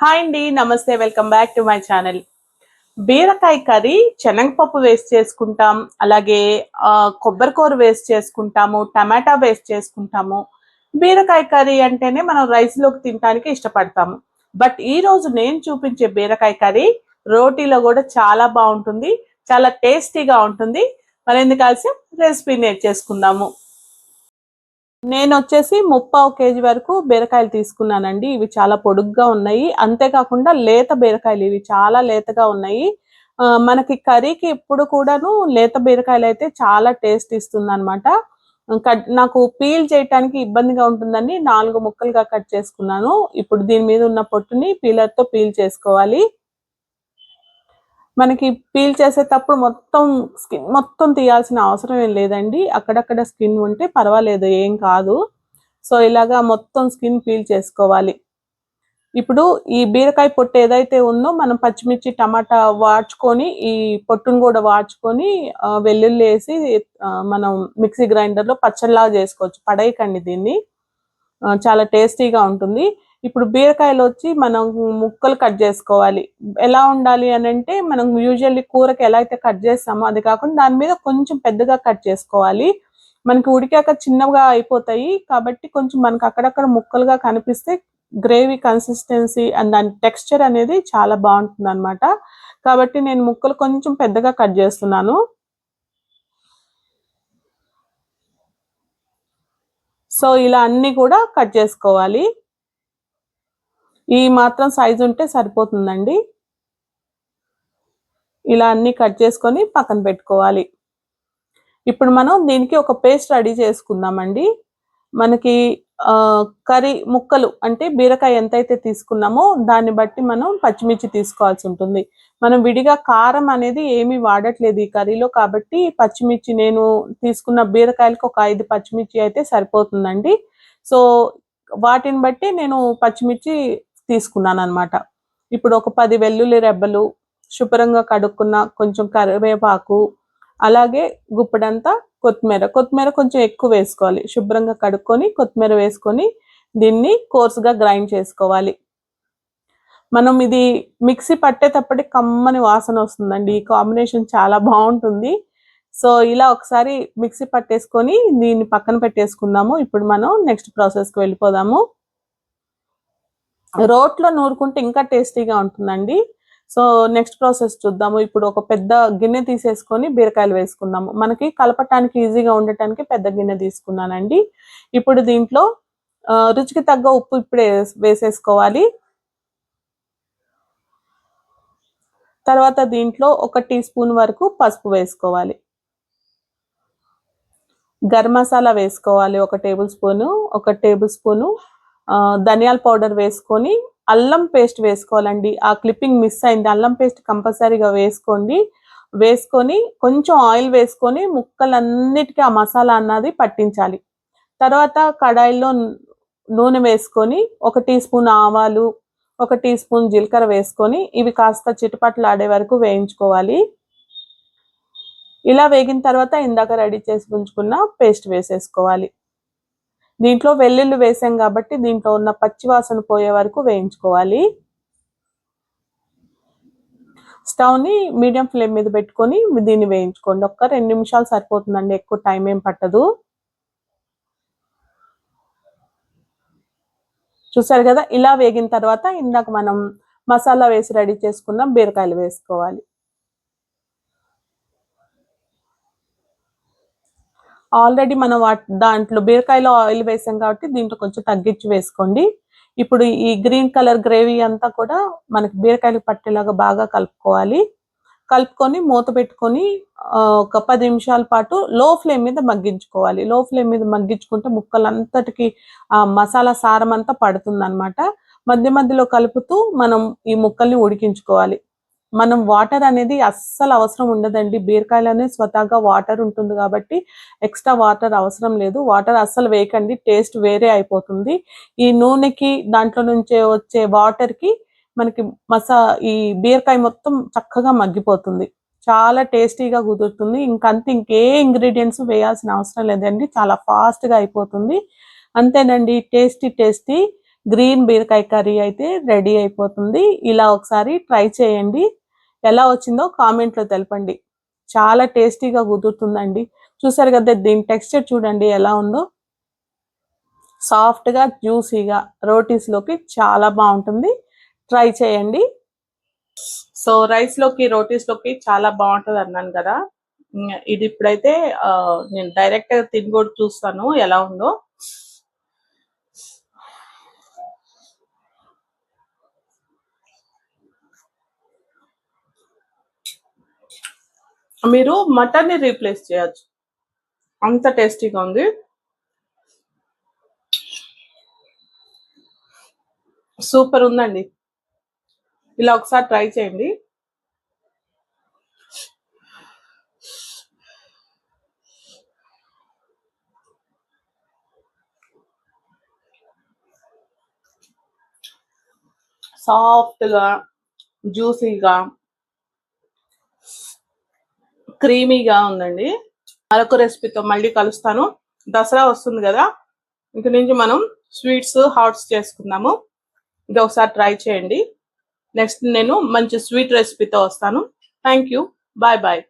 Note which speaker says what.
Speaker 1: Hi అండి నమస్తే welcome back to my channel. బీరకాయ కర్రీ శనగపప్పు వేస్ట్ చేసుకుంటాం అలాగే కొబ్బరికూర వేస్ట్ చేసుకుంటాము టమాటా వేస్ట్ చేసుకుంటాము. బీరకాయ కర్రీ అంటేనే మనం రైస్లోకి తినడానికి ఇష్టపడతాము. బట్ ఈ రోజు నేను చూపించే బీరకాయ కర్రీ రోటీలో కూడా చాలా బాగుంటుంది చాలా టేస్టీగా ఉంటుంది. మరి ఎందుకు కలిసి రెసిపీ నేర్చేసుకుందాము. నేను వచ్చేసి ముప్పావు కేజీ వరకు బీరకాయలు తీసుకున్నానండి. ఇవి చాలా పొడుగ్గా ఉన్నాయి. అంతేకాకుండా లేత బీరకాయలు ఇవి చాలా లేతగా ఉన్నాయి. ఆ, మనకి కర్రీకి ఎప్పుడు కూడాను లేత బీరకాయలు అయితే చాలా టేస్ట్ ఇస్తుంది అనమాట నాకు పీల్ చేయటానికి ఇబ్బందిగా ఉంటుందని నాలుగు ముక్కలుగా కట్ చేసుకున్నాను. ఇప్పుడు దీని మీద ఉన్న పొట్టుని పీలర్తో పీల్ చేసుకోవాలి. మనకి పీల్ చేసేటప్పుడు మొత్తం స్కిన్ మొత్తం తీయాల్సిన అవసరం ఏం లేదండి. అక్కడక్కడ స్కిన్ ఉంటే పర్వాలేదు ఏం కాదు. సో ఇలాగా మొత్తం స్కిన్ పీల్ చేసుకోవాలి. ఇప్పుడు ఈ బీరకాయ పొట్టు ఏదైతే ఉందో మనం పచ్చిమిర్చి టమాటా వాడ్చుకొని ఈ పొట్టును కూడా వాడ్చుకొని వెల్లుల్లి వేసి మనం మిక్సీ గ్రైండర్లో పచ్చడిలాగా చేసుకోవచ్చు. పడేయకండి దీన్ని. చాలా టేస్టీగా ఉంటుంది. ఇప్పుడు బీరకాయలు వచ్చి మనం ముక్కలు కట్ చేసుకోవాలి. ఎలా ఉండాలి అని అంటే మనం యూజువల్లీ కూరకి ఎలా అయితే కట్ చేస్తామో అది కాకుండా దాని మీద కొంచెం పెద్దగా కట్ చేసుకోవాలి. మనకి ఉడికాక చిన్నగా అయిపోతాయి కాబట్టి కొంచెం మనకు అక్కడక్కడ ముక్కలుగా కనిపిస్తే గ్రేవీ కన్సిస్టెన్సీ అండ్ దాని టెక్స్చర్ అనేది చాలా బాగుంటుంది అనమాట కాబట్టి నేను ముక్కలు కొంచెం పెద్దగా కట్ చేస్తున్నాను. సో ఇలా అన్నీ కూడా కట్ చేసుకోవాలి. ఈ మాత్రం సైజు ఉంటే సరిపోతుందండి. ఇలా అన్ని కట్ చేసుకొని పక్కన పెట్టుకోవాలి. ఇప్పుడు మనం దీనికి ఒక పేస్ట్ రెడీ చేసుకుందామండి. మనకి కర్రీ ముక్కలు అంటే బీరకాయ ఎంతైతే తీసుకున్నామో దాన్ని బట్టి మనం పచ్చిమిర్చి తీసుకోవాల్సి ఉంటుంది. మనం విడిగా కారం అనేది ఏమీ వాడట్లేదు ఈ కర్రీలో కాబట్టి పచ్చిమిర్చి నేను తీసుకున్న బీరకాయలకు ఒక ఐదు పచ్చిమిర్చి అయితే సరిపోతుందండి. సో వాటిని బట్టి నేను పచ్చిమిర్చి తీసుకున్నాను అనమాట ఇప్పుడు ఒక పది వెల్లుల్లి రెబ్బలు శుభ్రంగా కడుక్కున్న కొంచెం కరివేపాకు అలాగే గుప్పడంతా కొత్తిమీర. కొత్తిమీర కొంచెం ఎక్కువ వేసుకోవాలి. శుభ్రంగా కడుక్కొని కొత్తిమీర వేసుకొని దీన్ని కోర్సుగా గ్రైండ్ చేసుకోవాలి. మనం ఇది మిక్సీ పట్టేటప్పటికి కమ్మని వాసన వస్తుందండి. ఈ కాంబినేషన్ చాలా బాగుంటుంది. సో ఇలా ఒకసారి మిక్సీ పట్టేసుకొని దీన్ని పక్కన పెట్టేసుకుందాము. ఇప్పుడు మనం నెక్స్ట్ ప్రాసెస్కి వెళ్ళిపోదాము. రోట్లో నూరుకుంటే ఇంకా టేస్టీగా ఉంటుందండి. సో నెక్స్ట్ ప్రాసెస్ చూద్దాము. ఇప్పుడు ఒక పెద్ద గిన్నె తీసేసుకొని బీరకాయలు వేసుకుందాము. మనకి కలపటానికి ఈజీగా ఉండటానికి పెద్ద గిన్నె తీసుకున్నానండి. ఇప్పుడు దీంట్లో రుచికి తగ్గ ఉప్పు ఇప్పుడే వేసేసుకోవాలి. తర్వాత దీంట్లో ఒక టీ స్పూన్ వరకు పసుపు వేసుకోవాలి. గరం మసాలా వేసుకోవాలి. ఒక టేబుల్ స్పూను ఒక టేబుల్ స్పూను ధనియాల పౌడర్ వేసుకొని అల్లం పేస్ట్ వేసుకోవాలండి. ఆ క్లిప్పింగ్ మిస్ అయింది. అల్లం పేస్ట్ కంపల్సరీగా వేసుకోండి. వేసుకొని కొంచెం ఆయిల్ వేసుకొని ముక్కలన్నిటికీ ఆ మసాలా అన్నది పట్టించాలి. తర్వాత కడాయిలో నూనె వేసుకొని ఒక టీ స్పూన్ ఆవాలు ఒక టీ స్పూన్ జీలకర్ర వేసుకొని ఇవి కాస్త చిటపట్లు ఆడే వరకు వేయించుకోవాలి. ఇలా వేగిన తర్వాత ఇందాక రెడీ చేసి ఉంచుకున్న పేస్ట్ వేసేసుకోవాలి. దీంట్లో వెల్లుల్లి వేసాం కాబట్టి దీంట్లో ఉన్న పచ్చివాసన పోయే వరకు వేయించుకోవాలి. స్టవ్ని మీడియం ఫ్లేమ్ మీద పెట్టుకొని దీన్ని వేయించుకోండి. ఒక్క రెండు నిమిషాలు సరిపోతుందండి ఎక్కువ టైం ఏం పట్టదు. చూసారు కదా ఇలా వేగిన తర్వాత ఇందాక మనం మసాలా వేసి రెడీ చేసుకున్న బీరకాయలు వేసుకోవాలి. ఆల్రెడీ మనం దాంట్లో బీరకాయలో ఆయిల్ వేసాం కాబట్టి దీంట్లో కొంచెం తగ్గించి వేసుకోండి. ఇప్పుడు ఈ గ్రీన్ కలర్ గ్రేవీ అంతా కూడా మనకి బీరకాయలు పట్టేలాగా బాగా కలుపుకోవాలి. కలుపుకొని మూత పెట్టుకొని ఒక పది నిమిషాల పాటు లో ఫ్లేమ్ మీద మగ్గించుకోవాలి. లో ఫ్లేమ్ మీద మగ్గించుకుంటే ముక్కలంతటికి ఆ మసాలా సారం అంతా పడుతుంది అనమాట మధ్య మధ్యలో కలుపుతూ మనం ఈ ముక్కల్ని ఉడికించుకోవాలి. మనం వాటర్ అనేది అస్సలు అవసరం ఉండదండి. బీరకాయలోనే స్వతహాగా వాటర్ ఉంటుంది కాబట్టి ఎక్స్ట్రా వాటర్ అవసరం లేదు. వాటర్ అస్సలు వేయకండి. టేస్ట్ వేరే అయిపోతుంది. ఈ నూనెకి దాంట్లో నుంచే వచ్చే వాటర్కి మనకి మసా ఈ బీరకాయ మొత్తం చక్కగా మగ్గిపోతుంది. చాలా టేస్టీగా కుదురుతుంది. ఇంకంత ఇంకే ఇంగ్రీడియంట్స్ వేయాల్సిన అవసరం లేదండి. చాలా ఫాస్ట్గా అయిపోతుంది. అంతేనండి. టేస్టీ టేస్టీ గ్రీన్ బీరకాయ కర్రీ అయితే రెడీ అయిపోతుంది. ఇలా ఒకసారి ట్రై చేయండి. ఎలా వచ్చిందో కామెంట్లో తెలపండి. చాలా టేస్టీగా కుదురుతుందండి. చూసారు కదా దీని టెక్స్చర్ చూడండి ఎలా ఉందో. సాఫ్ట్గా జ్యూసీగా రోటీస్లోకి చాలా బాగుంటుంది. ట్రై చేయండి. సో రైస్లోకి రోటీస్లోకి చాలా బాగుంటుంది అన్నాను కదా. ఇది ఇప్పుడైతే నేను డైరెక్ట్గా తిని కూడా చూస్తాను ఎలా ఉందో. మీరు మటన్ని రీప్లేస్ చేయొచ్చు. అంత టేస్టీగా ఉంది. సూపర్ ఉందండి. ఇలా ఒకసారి ట్రై చేయండి. సాఫ్ట్గా జ్యూసీగా క్రీమీగా ఉందండి. మరొక రెసిపీతో మళ్ళీ కలుస్తాను. దసరా వస్తుంది కదా ఇంక నుంచి మనం స్వీట్స్ హాట్స్ చేసుకుందాము. ఇది ఒకసారి ట్రై చేయండి. నెక్స్ట్ నేను మంచి స్వీట్ రెసిపీతో వస్తాను. Thank you. Bye bye.